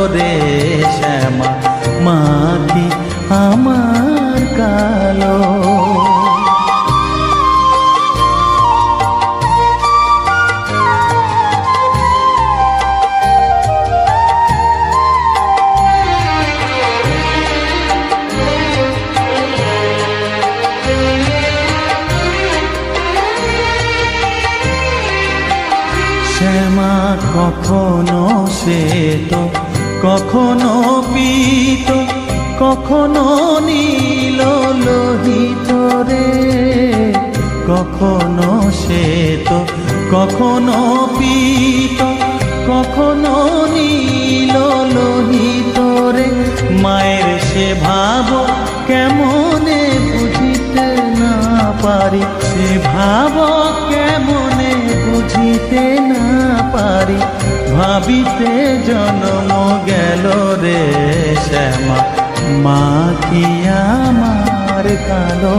মোরালো কখনো নীল লোহিত রে? কখনো শ্বেত, কখনো পীত, কখনো নীল লোহিত রে? মায়ের সে ভাব কেমনে বুঝিতে না পারি? সে ভাব কেমনে বুঝিতে না পারি? ভাবিতে জন্ম গেল রে শ্যামা। মা কি আমার কালো।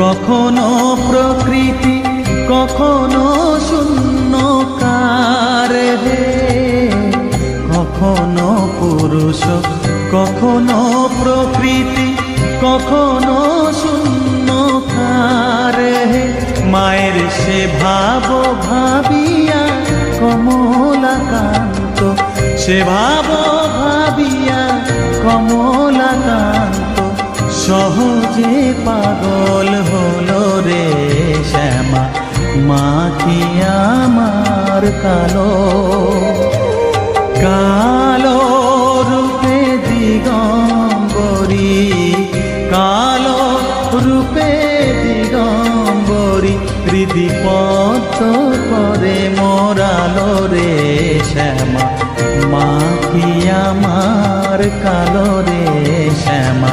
কখনো প্রকৃতি, কখনো শূন্য কার হে কখনো পুরুষ, কখনো প্রকৃতি, কখনো শূন্য কার হে মায়ের সে ভাব ভাবিয়া কমলাকান্ত, সে ভাব ভাবিয়া কমলাকান্ত। সহজে পাগল হলো রে শ্যামা মা কি আমার কালো। কালো রূপে দিগম্বরী, কালো রূপে দিগম্বরী হৃদি পথ করে মোরালো রে শ্যামা মা কি আমার কালো রে শ্যামা।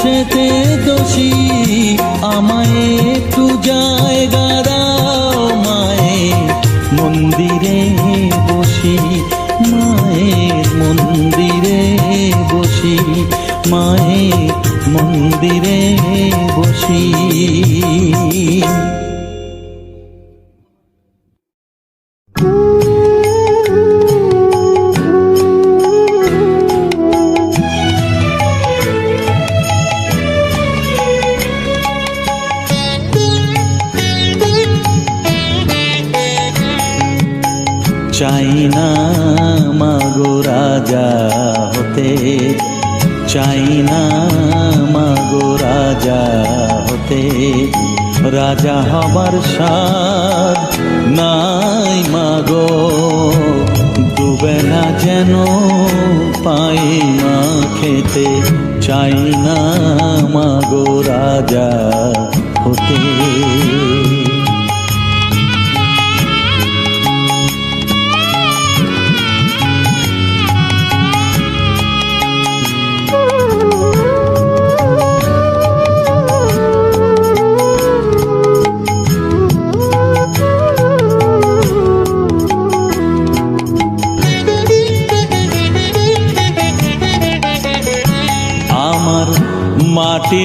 দোষেতে দোষী। আমায় একটু জায়গা দাও মায়ে মন্দিরে বসি মায়ের মন্দিরে বসি মায়ের মন্দিরে মাগো রাজা।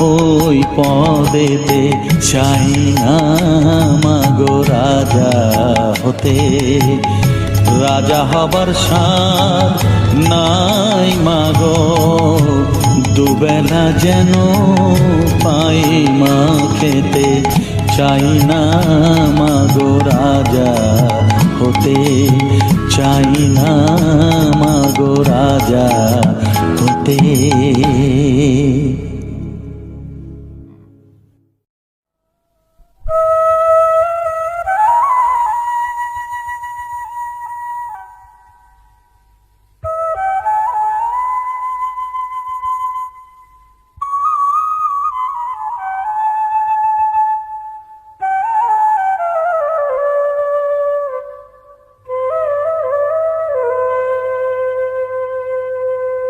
ওই পদেতে চাই না মাগো রাজা হতে। রাজা হবার সার নাই মাগো, দুবেলা যেন পাই মা খেতে। চাই না মাগো রাজা হতে চাই না মাগো রাজা হতে।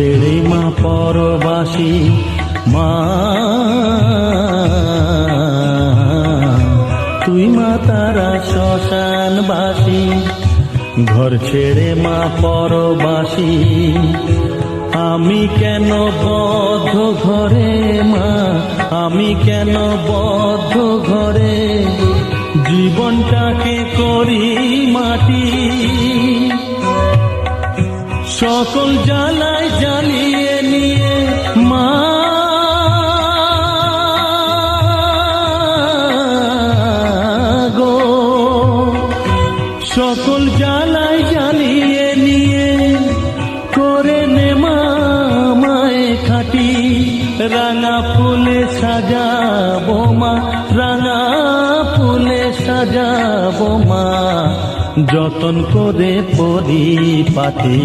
ছেড়ে মা পরবাসী, মা। তুই মা তারা শ্মশান বাসি ঘর ছেড়ে মা পরবাসী। আমি কেন বদ্ধ ঘরে মা? আমি কেন বদ্ধ ঘরে? জীবনটাকে করি মাটি সকল জ্বালায় জ্বালিয়ে যতন করে পরি পাতি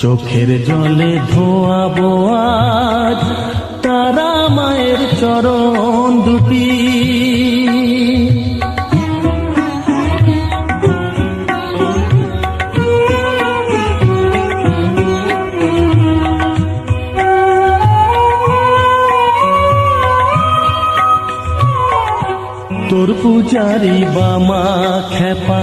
চোখের জলে ধোয়াবো আজ তারা মায়ের চরণ দুটি। তোর পূজারি বামা খেপা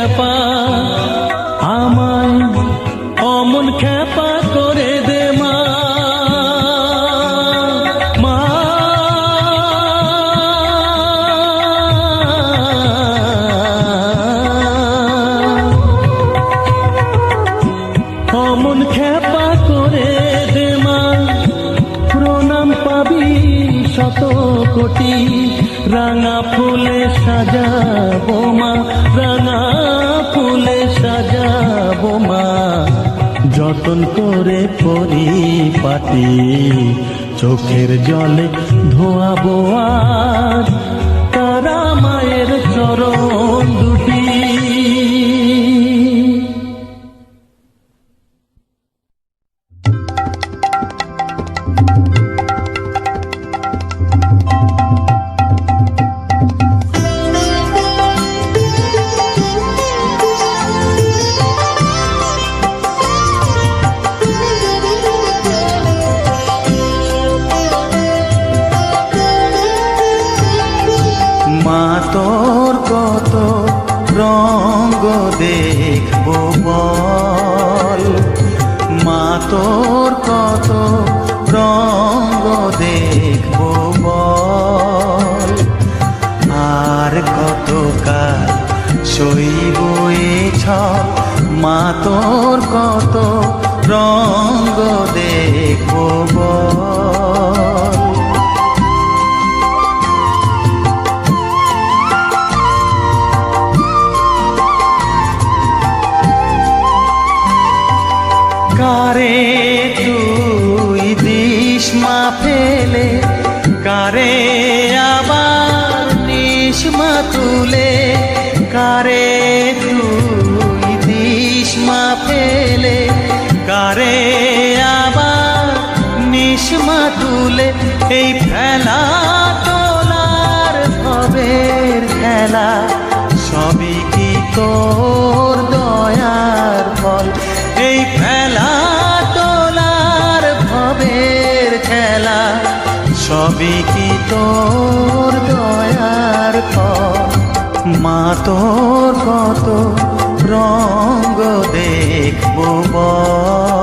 চোখের জলে ধোয়া বোয়া। কারে তুই দিস মা ফেলে? কারে আ তোর দয়ার মা তোর কত রঙ্গ দেখব বল।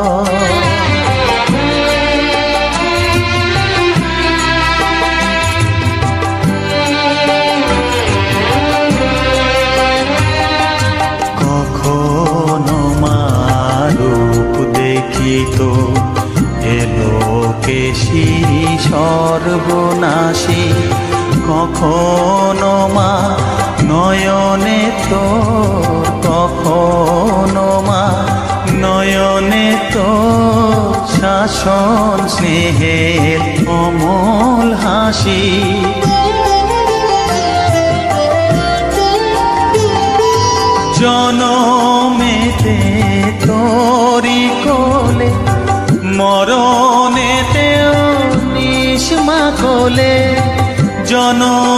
জনম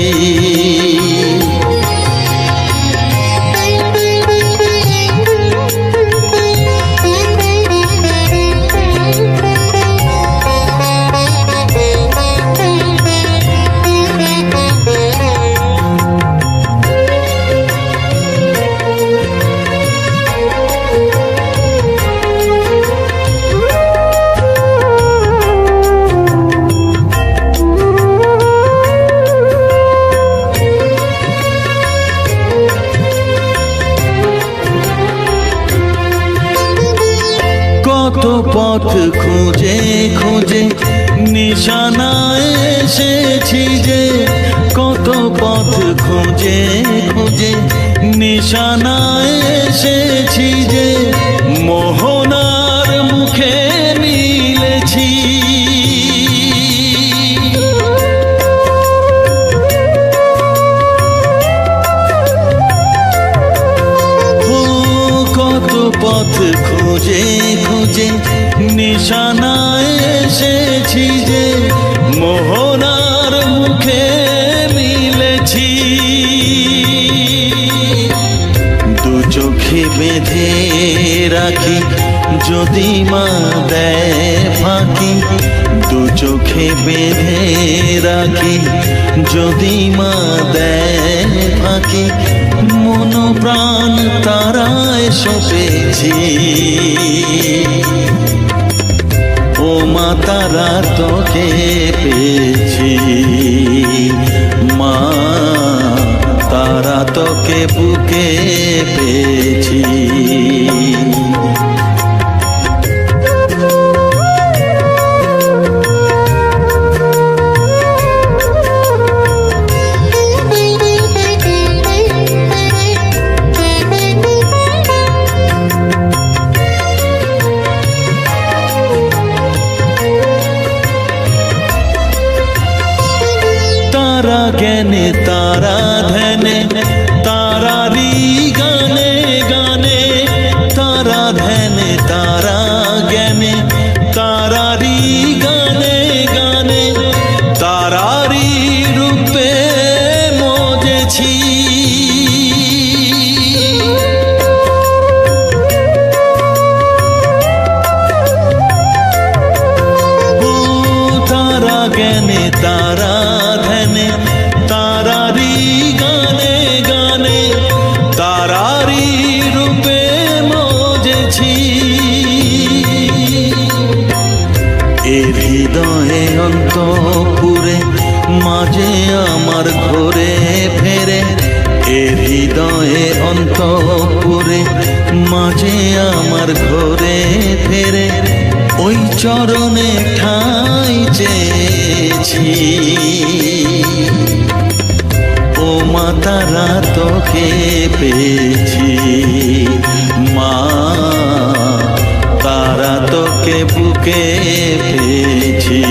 যদি মা দেয় ফাঁকি মন প্রাণ তারায় সপেছি। ও মা, তারা তোকে পেয়েছি। মা, তারা তোকে বুকে পেয়েছি। জ্ঞানে তারা ধ্যানে তারারি গানে গানে তারারি রূপে মজেছি এর হৃদয়ে অন্তপুরে মাঝে আমার ঘরে ফেরে এর হৃদয়ে অন্তপুরে মাঝে আমার ঘরে ফেরে ওই চরণে ঠাই চেয়েছি। ও মা, তারা তোকে পেয়েছি। মা, তারা তোকে বুকে পেয়েছি।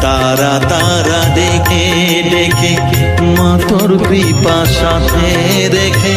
তারা তারা দেখে দেখে মা তোর কৃপা সাথে রেখে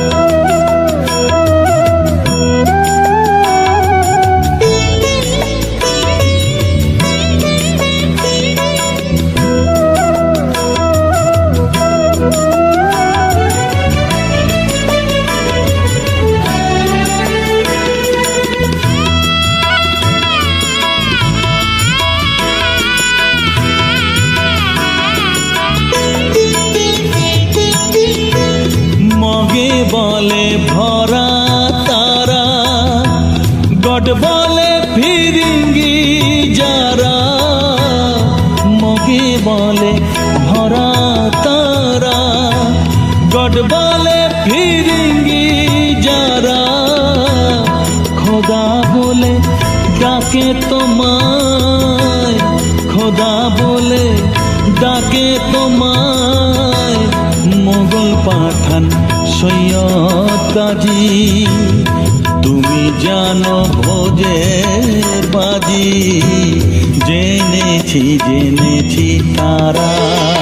কাজী তুমি জানো ভোজের বাজি। জেনেছি জেনেছি তারা।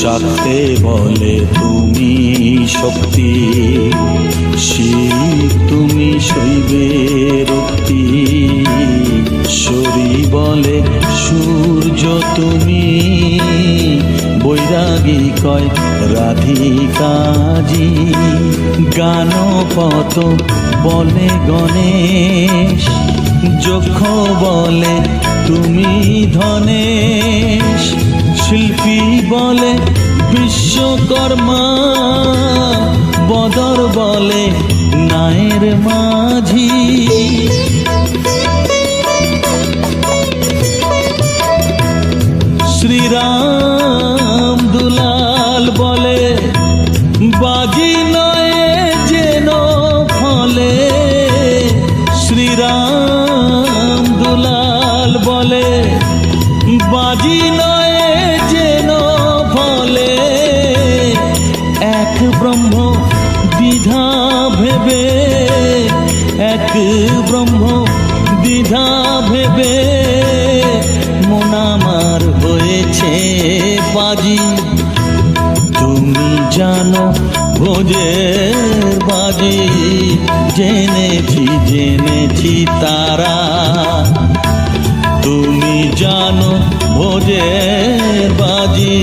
সাথে বলে, তুমি শক্তি, শিব তুমি শৈবে রক্তি। শরী বলে, সূর্য তুমি বৈরাগী কয় রাধিকাজি গানপত বলে গণেশ, যক্ষ বলে, তুমি ধনেশ। শিল্পী বলে বিশ্বকর্মা। বদর বলে নায়ের মাঝি। শ্রীরাম জেনেছি তারা। তুমি জানো ভোজের বাজি,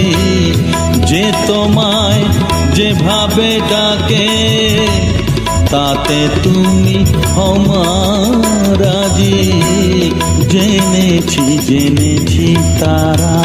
যে তোমায় যেভাবে ডাকে, তাতে তুমি হমারাজি জেনেছি জেনেছি তারা।